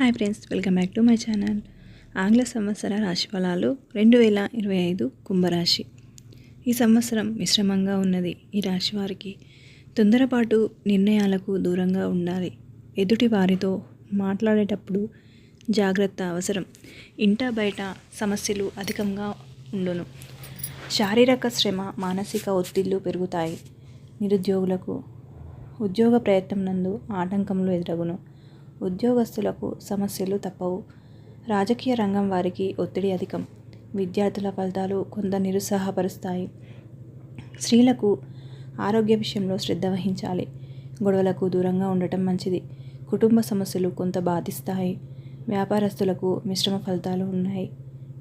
Hi friends welcome back to my channel ఆంగ్ల సంవత్సర రాశిఫలాలు రెండు వేల ఇరవై ఐదు కుంభరాశి. ఈ సంవత్సరం మిశ్రమంగా ఉన్నది. ఈ రాశి వారికి తొందరపాటు నిర్ణయాలకు దూరంగా ఉండాలి. ఎదుటి వారితో మాట్లాడేటప్పుడు జాగ్రత్త అవసరం. ఇంట బయట సమస్యలు అధికంగా ఉండును. శారీరక శ్రమ మానసిక ఒత్తిళ్ళు పెరుగుతాయి. నిరుద్యోగులకు ఉద్యోగ ప్రయత్నం నందు ఆటంకములు ఎదురగును. ఉద్యోగస్తులకు సమస్యలు తప్పవు. రాజకీయ రంగం వారికి ఒత్తిడి అధికం. విద్యార్థుల ఫలితాలు కొంత నిరుత్సాహపరుస్తాయి. స్త్రీలకు ఆరోగ్య విషయంలో శ్రద్ధ వహించాలి. గొడవలకు దూరంగా ఉండటం మంచిది. కుటుంబ సమస్యలు కొంత బాధిస్తాయి. వ్యాపారస్తులకు మిశ్రమ ఫలితాలు ఉన్నాయి.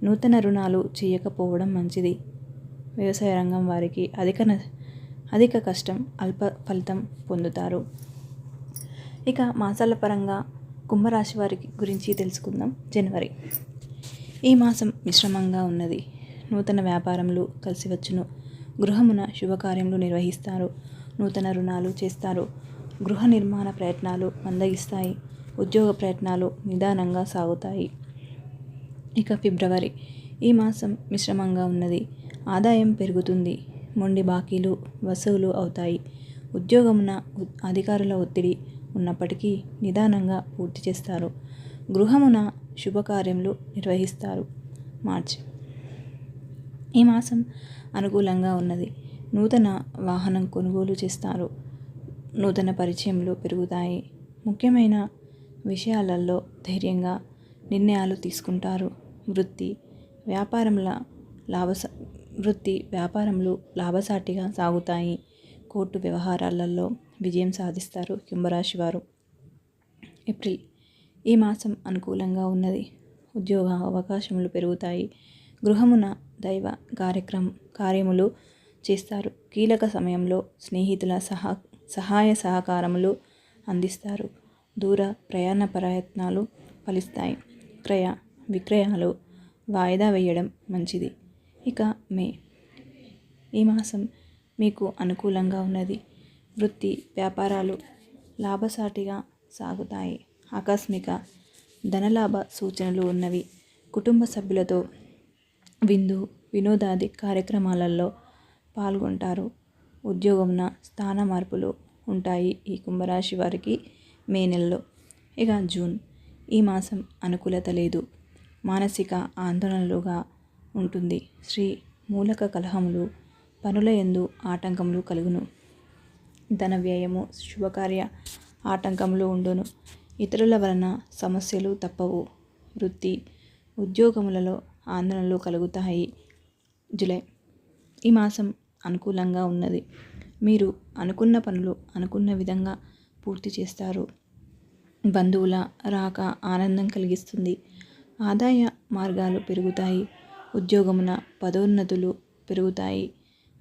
నూతన రుణాలు చేయకపోవడం మంచిది. వ్యవసాయ రంగం వారికి అధిక న- అధిక కష్టం అల్ప ఫలితం పొందుతారు. ఇక మాసాల పరంగా కుంభరాశి వారికి గురించి తెలుసుకుందాం. జనవరి. ఈ మాసం మిశ్రమంగా ఉన్నది. నూతన వ్యాపారంలో కలిసి వచ్చును. గృహమున శుభకార్యములు నిర్వహిస్తారు. నూతన రుణాలు చేస్తారు. గృహ నిర్మాణ ప్రయత్నాలు మందగిస్తాయి. ఉద్యోగ ప్రయత్నాలు నిదానంగా సాగుతాయి. ఇక ఫిబ్రవరి. ఈ మాసం మిశ్రమంగా ఉన్నది. ఆదాయం పెరుగుతుంది. మొండి బాకీలు వసూలు అవుతాయి. ఉద్యోగమున ఉ- అధికారుల ఒత్తిడి ఉన్నప్పటికీ నిదానంగా పూర్తి చేస్తారు. గృహమున శుభకార్యములు నిర్వహిస్తారు. మార్చి. ఈ మాసం అనుకూలంగా ఉన్నది. నూతన వాహనం కొనుగోలు చేస్తారు. నూతన పరిచయములు పెరుగుతాయి. ముఖ్యమైన విషయాలలో ధైర్యంగా నిర్ణయాలు తీసుకుంటారు. వృత్తి వ్యాపారముల లాభస వృత్తి వ్యాపారంలో లాభసాటిగా సాగుతాయి. కోర్టు వ్యవహారాలలో విజయం సాధిస్తారు కుంభరాశి వారు. ఏప్రిల్ ఈ మాసం అనుకూలంగా ఉన్నది? ఉద్యోగ అవకాశములు పెరుగుతాయి. గృహమున దైవ కార్యక్రమం కార్యములు చేస్తారు. కీలక సమయంలో స్నేహితుల సహా సహాయ సహకారములు అందిస్తారు. దూర ప్రయాణ ప్రయత్నాలు ఫలిస్తాయి. క్రయ విక్రయాలు వాయిదా వేయడం మంచిది. ఇక మే. ఈ మాసం మీకు అనుకూలంగా ఉన్నది. వృత్తి వ్యాపారాలు లాభసాటిగా సాగుతాయి. ఆకస్మిక ధనలాభ సూచనలు ఉన్నవి. కుటుంబ సభ్యులతో విందు వినోదాది కార్యక్రమాలలో పాల్గొంటారు. ఉద్యోగంన స్థాన మార్పులు ఉంటాయి ఈ కుంభరాశి వారికి మే నెలలో. ఇక జూన్. ఈ మాసం అనుకూలత లేదు. మానసిక ఆందోళనలుగా ఉంటుంది. శ్రీ మూలక కలహములు పనుల ఎందు ఆటంకములు కలుగును. ధన వ్యయము శుభకార్య ఆటంకములు ఉండును. ఇతరుల వలన సమస్యలు తప్పవు. వృత్తి ఉద్యోగములలో ఆందోళనలు కలుగుతాయి. జులై ఈ మాసం అనుకూలంగా ఉన్నది. మీరు అనుకున్న పనులు అనుకున్న విధంగా పూర్తి చేస్తారు. బంధువుల రాక ఆనందం కలిగిస్తుంది. ఆదాయ మార్గాలు పెరుగుతాయి. ఉద్యోగమున పదోన్నతులు పెరుగుతాయి.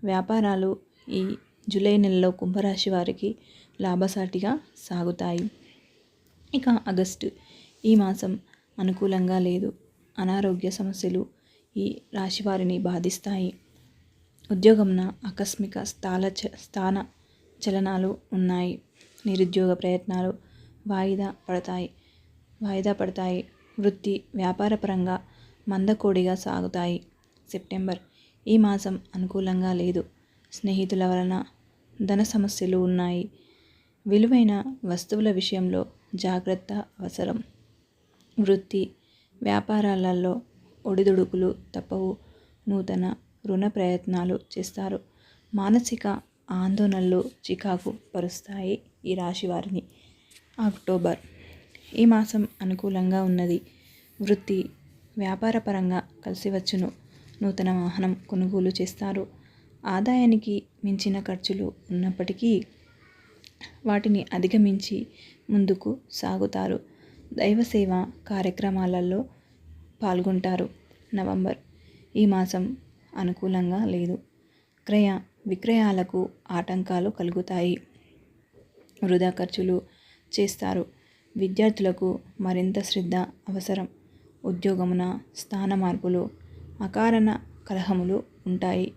వ్యాపారాలు ఈ జూలై నెలలో కుంభరాశి వారికి లాభసాటిగా సాగుతాయి. ఇక ఆగస్టు. ఈ మాసం అనుకూలంగా లేదు. అనారోగ్య సమస్యలు ఈ రాశి వారిని బాధిస్తాయి. ఉద్యోగంన ఆకస్మిక స్థాల చ స్థాన చలనాలు ఉన్నాయి. నిరుద్యోగ ప్రయత్నాలు వాయిదా పడతాయి. వాయిదా పడతాయి. వృత్తి వ్యాపారపరంగా మందకోడిగా సాగుతాయి. సెప్టెంబర్ ఈ మాసం అనుకూలంగా లేదు. స్నేహితుల వలన ధన సమస్యలు ఉన్నాయి. విలువైన వస్తువుల విషయంలో జాగ్రత్త అవసరం. వృత్తి వ్యాపారాలలో ఒడిదుడుకులు తప్పవు. నూతన రుణ ప్రయత్నాలు చేస్తారు. మానసిక ఆందోళనలు చికాకు పరుస్తాయి ఈ రాశి వారిని. అక్టోబర్. ఈ మాసం అనుకూలంగా ఉన్నది. వృత్తి వ్యాపారపరంగా కలిసి వచ్చును. నూతన వాహనం కొనుగోలు చేస్తారు. ఆదాయానికి మించిన ఖర్చులు ఉన్నప్పటికీ వాటిని అధిగమించి ముందుకు సాగుతారు. దైవ సేవ కార్యక్రమాలలో పాల్గొంటారు. నవంబర్ ఈ మాసం అనుకూలంగా లేదు. క్రయ విక్రయాలకు ఆటంకాలు కలుగుతాయి. వృధా ఖర్చులు చేస్తారు. విద్యార్థులకు మరింత శ్రద్ధ అవసరం. ఉద్యోగమున స్థాన మార్పులు అకారణ కలహములు ఉంటాయి.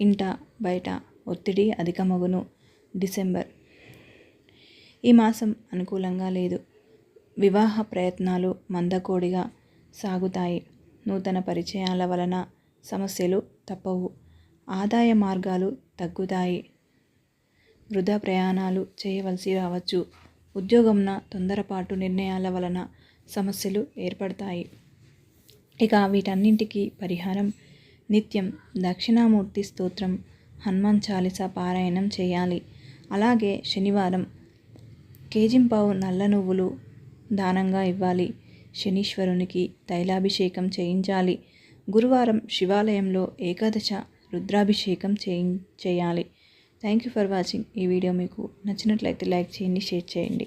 ఇంట బయట ఒత్తిడి అధికమగును. డిసెంబర్. ఈ మాసం అనుకూలంగా లేదు. వివాహ ప్రయత్నాలు మందకోడిగా సాగుతాయి. నూతన పరిచయాల వలన సమస్యలు తప్పవు. ఆదాయ మార్గాలు తగ్గుతాయి. వృధా ప్రయాణాలు చేయవలసి రావచ్చు. ఉద్యోగంన తొందరపాటు నిర్ణయాల వలన సమస్యలు ఏర్పడతాయి. ఇక వీటన్నింటికి పరిహారం నిత్యం దక్షిణామూర్తి స్తోత్రం హనుమాన్ చాలీస పారాయణం చేయాలి. అలాగే శనివారం కేజింపావు నల్ల నువ్వులు దానంగా ఇవ్వాలి. శనీశ్వరునికి తైలాభిషేకం చేయించాలి. గురువారం శివాలయంలో ఏకాదశ రుద్రాభిషేకం చేయి చేయాలి. Thank you for watching. ఈ వీడియో మీకు నచ్చినట్లయితే లైక్ చేయండి షేర్ చేయండి.